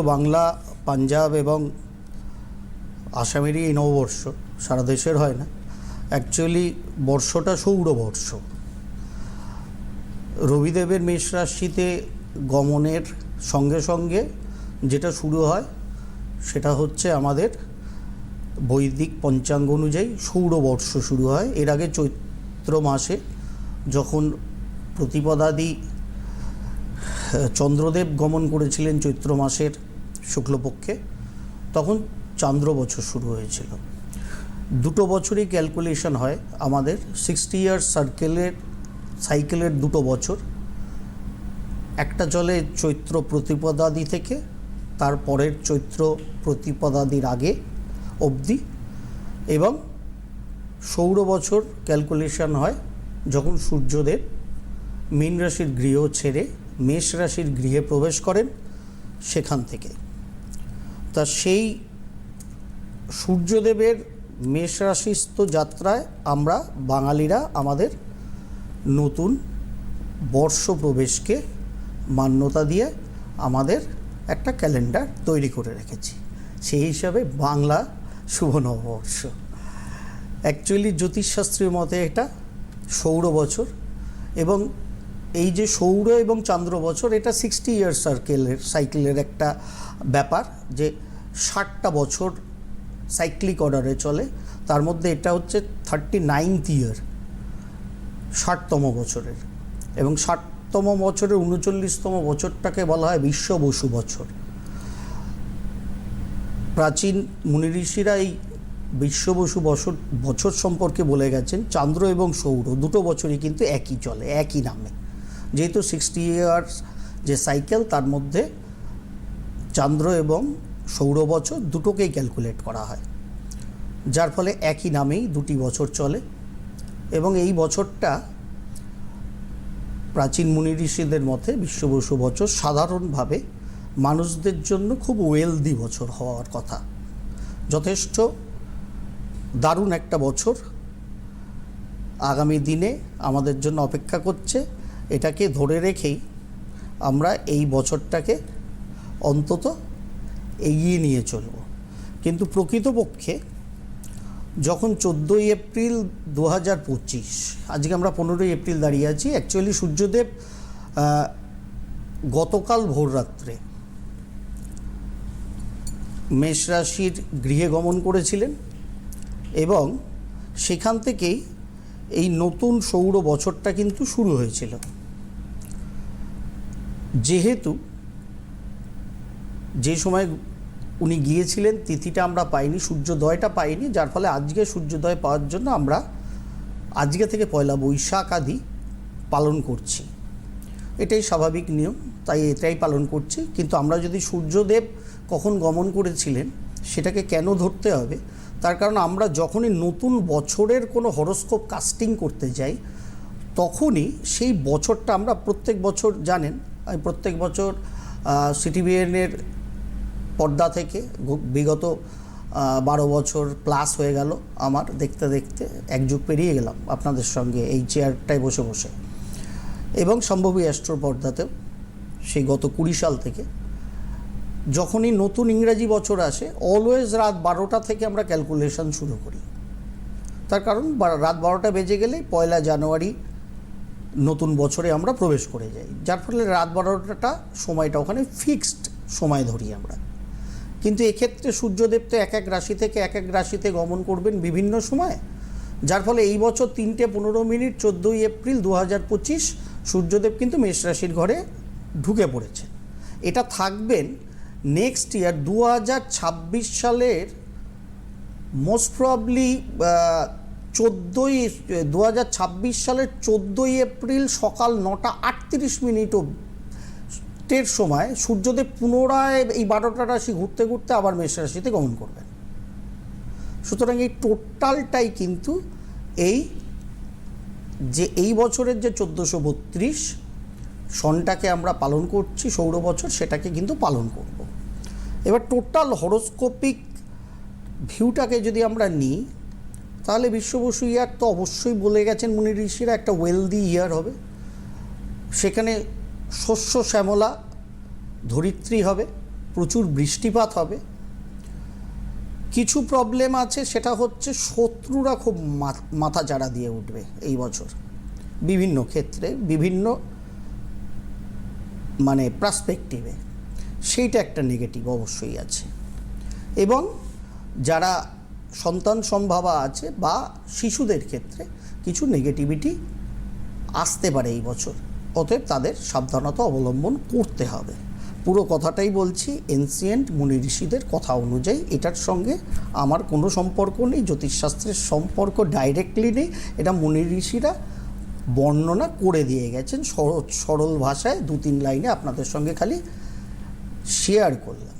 বাংলা, পাঞ্জাব এবং আসামেরই এই নববর্ষ, সারা দেশের হয় না। অ্যাকচুয়ালি বর্ষটা সৌরবর্ষ রবিদেবের মেষ রাশিতে গমনের সঙ্গে সঙ্গে যেটা শুরু হয়, সেটা হচ্ছে আমাদের বৈদিক পঞ্চাঙ্গ অনুযায়ী সৌরবর্ষ শুরু হয়। এর আগে চৈত্র মাসে যখন প্রতিপদাদি চন্দ্রদেব গমন করেছিলেন চৈত্র মাসের শুক্লপক্ষে, তখন চান্দ্র বছর শুরু হয়েছিল। দুটো বছরই ক্যালকুলেশন হয় আমাদের সিক্সটি ইয়ার্স সার্কেলের সাইকেলের দুটো বছর। একটা চলে চৈত্র প্রতিপদাদি থেকে তারপরের চৈত্র প্রতিপদাদির আগে অবধি, এবং সৌর বছর ক্যালকুলেশন হয় যখন সূর্যদেব মীন রাশির গৃহ ছেড়ে মেষ রাশির গৃহে প্রবেশ করেন সেখান থেকে। তা সেই সূর্যদেবের মেষ রাশিস্থ যাত্রায় আমরা বাঙালিরা আমাদের নতুন বর্ষ প্রবেশকে মান্যতা দিয়ে আমাদের একটা ক্যালেন্ডার তৈরি করে রেখেছি। সেই হিসাবে বাংলা শুভ নববর্ষ। অ্যাকচুয়ালি জ্যোতিষশাস্ত্রীয় মতে এটা সৌর বছর এবং এই যে সৌর এবং চান্দ্র বছর, এটা সিক্সটি ইয়ার সার্কেলের সাইকেলের একটা ব্যাপার যে ষাটটা বছর সাইক্লিক অর্ডারে চলে। তার মধ্যে এটা হচ্ছে থার্টি নাইনথ ইয়ার ষাটতম বছরের। এবং ষাটতম বছরের উনচল্লিশতম বছরটাকে বলা হয় বিশ্ব বসু বছর। প্রাচীন মুনি ঋষিরা এই বিশ্ব বসু বছর বছর সম্পর্কে বলে গেছেন, চন্দ্র এবং সৌর দুটো বছরই কিন্তু একই চলে, একই নামে। যেহেতু সিক্সটি ইয়ার্স যে সাইকেল তার মধ্যে চন্দ্র এবং সৌর বছর দুটোকেই ক্যালকুলেট করা হয়। যার ফলে একই নামেই দুটি বছর চলে এবং এই বছরটা প্রাচীন মুনি ঋষিদের মতে বিশ্ববসু বছর সাধারণভাবে মানুষদের জন্য খুব ওয়েলদি বছর হওয়ার কথা। যথেষ্ট দারুণ একটা বছর। আগামী দিনে আমাদের জন্য অপেক্ষা করছে। এটাকে ধরে রেখেই আমরা এই বছরটাকে অন্তত এগিয়ে নিয়ে চলব। কিন্তু প্রকৃতপক্ষে যখন চোদ্দোই এপ্রিল দু হাজার পঁচিশ, আজকে আমরা পনেরোই এপ্রিল দাঁড়িয়ে আছি অ্যাকচুয়ালি সূর্যদেব গতকাল ভোররাত্রে মেষ রাশির গৃহে গমন করেছিলেন এবং সেখান থেকেই এই নতুন সৌর বছরটা কিন্তু শুরু হয়েছিল। যেহেতু যে সময় উনি গিয়েছিলেন, তিথিটা আমরা পাইনি, সূর্যোদয়টা পাইনি, যার ফলে আজকে সূর্যোদয় পাওয়ার জন্য আমরা আজকে থেকে পয়লা বৈশাখ আদি পালন করছি। এটাই স্বাভাবিক নিয়ম, তাই এটাই পালন করছি। কিন্তু আমরা যদি সূর্যদেব কখন গমন করেছিলেন, সেটাকে কেন ধরতে হবে? তার কারণ আমরা যখনই নতুন বছরের কোনো হরস্কোপ কাস্টিং করতে যাই, তখনই সেই বছরটা আমরা প্রত্যেক বছর জানেন আমি প্রত্যেক বছর সিটিবিএনের পর্দা থেকে বিগত বারো বছর প্লাস হয়ে গেল আমার দেখতে দেখতে, এক যুগ পেরিয়ে গেলাম আপনাদের সঙ্গে এই চেয়ারটায় বসে বসে। এবং সম্ভবী অ্যাস্ট্রো পর্দাতেও, সেই গত কুড়ি সাল থেকে। যখনই নতুন ইংরাজি বছর আসে অলওয়েজ রাত বারোটা থেকে আমরা ক্যালকুলেশন শুরু করি। তার কারণ রাত বারোটা বেজে গেলে পয়লা জানুয়ারি নতুন বছরে আমরা প্রবেশ করে যাই। যার ফলে রাত বারোটাটা সময়টা ওখানে ফিক্সড সময় ধরি আমরা। কিন্তু এক্ষেত্রে সূর্যদেব তো এক এক রাশি থেকে এক এক রাশিতে গমন করবেন বিভিন্ন সময়। যার ফলে এই বছর তিনটে পনেরো মিনিট চোদ্দোই এপ্রিল দু হাজার পঁচিশ সূর্যদেব কিন্তু মেষ রাশির ঘরে ঢুকে পড়েছে। এটা থাকবেন নেক্সট ইয়ার দু হাজার ছাব্বিশ সালের মোস্ট প্রবলি চোদ্দোই দু হাজার ছাব্বিশ সালের চোদ্দোই এপ্রিল সকাল নটা আটত্রিশ মিনিট টের সময় সূর্যদেব পুনরায় এই বারোটা রাশি ঘুরতে ঘুরতে আবার মেষ রাশিতে গমন করবেন। সুতরাং এই টোটালটাই কিন্তু এই যে এই বছরের যে চোদ্দোশো বত্রিশ সনটাকে আমরা পালন করছি, সৌর বছর সেটাকে কিন্তু পালন করব। এবার টোটাল হরোস্কোপিক ভিউটাকে যদি আমরা নিই তাহলে বিশ্ববসু ইয়ার তো অবশ্যই বলে গেছেন মুনি ঋষিরা, একটা ওয়েলদি ইয়ার হবে। সেখানে শস্য, শ্যামলা, ধরিত্রী হবে, প্রচুর বৃষ্টিপাত হবে। কিছু প্রবলেম আছে, সেটা হচ্ছে শত্রুরা খুব মাথা চাড়া দিয়ে উঠবে এই বছর। বিভিন্ন ক্ষেত্রে, বিভিন্ন মানে পার্সপেক্টিভে সেইটা একটা নেগেটিভ অবশ্যই আছে। এবং যারা সন্তান সম্ভাবা আছে বা শিশুদের ক্ষেত্রে কিছু নেগেটিভিটি আসতে পারে এই বছর। অতএব তাদের সাবধানতা অবলম্বন করতে হবে। পুরো কথাটাই বলছি এনসিয়েন্ট মুনি ঋষিদের কথা অনুযায়ী এটার সঙ্গে আমার কোনো সম্পর্ক নেই, জ্যোতিষশাস্ত্রের সম্পর্ক ডাইরেক্টলি নেই। এটা মুনি ঋষিরা বর্ণনা করে দিয়ে গেছেন সরল ভাষায় দু তিন লাইনে আপনাদের সঙ্গে খালি শেয়ার করলাম।